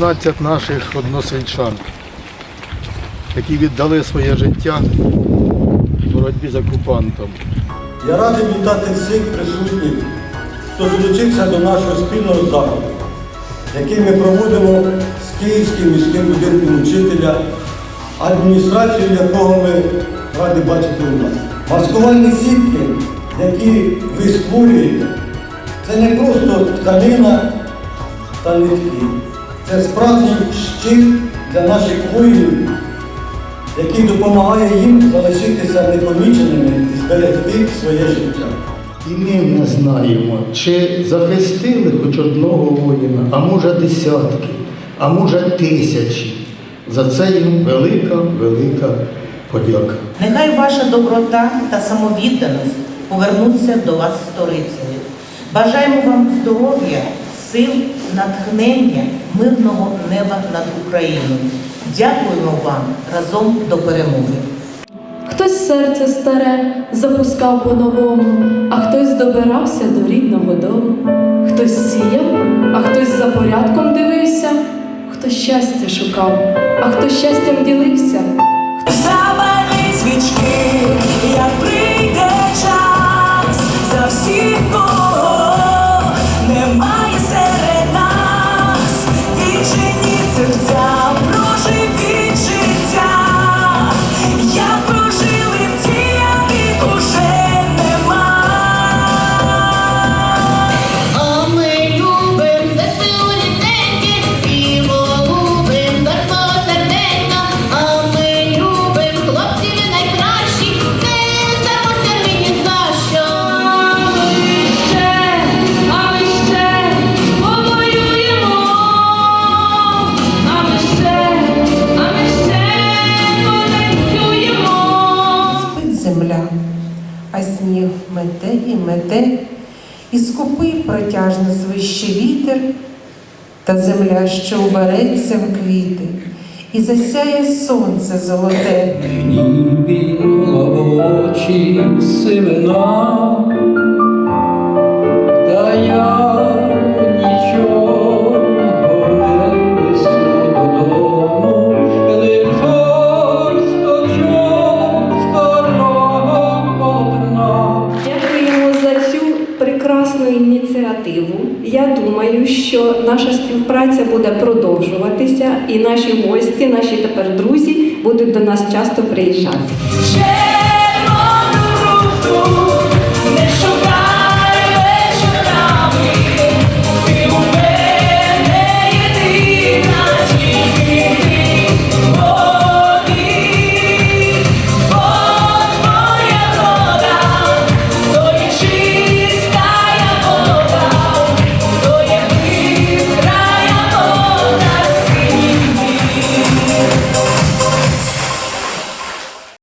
12 наших односельчан, які віддали своє життя в боротьбі з окупантом. Я радий вітати всіх присутніх, хто долучився до нашого спільного заходу, який ми проводимо з Київським міським будинком учителя, адміністрацією якого ми раді бачити у нас. Маскувальні сітки, які ви створюєте, це не просто тканина та нитки. Це справжній щит для наших воїнів, який допомагає їм залишитися непоміченими і зберегти своє життя. І ми не знаємо, чи захистили хоч одного воїна, а може десятки, а може тисячі. За це їм велика, велика подяка. Нехай ваша доброта та самовідданість повернуться до вас сторицею. Бажаємо вам здоров'я, сил, натхнення, мирного неба над Україною. Дякуємо вам разом до перемоги. Хтось серце старе запускав по-новому, а хтось добирався до рідного дому. Хтось сіяв, а хтось за порядком дивився, хто щастя шукав, а хто щастям ділився. Запали свічки, мете, і скупий протяжно свище вітер, та земля, що убереться в квіти, і засяє сонце золоте. Мені в очі сивина, ініціативу. Я думаю, що наша співпраця буде продовжуватися, і наші гості, наші тепер друзі будуть до нас часто приїжджати.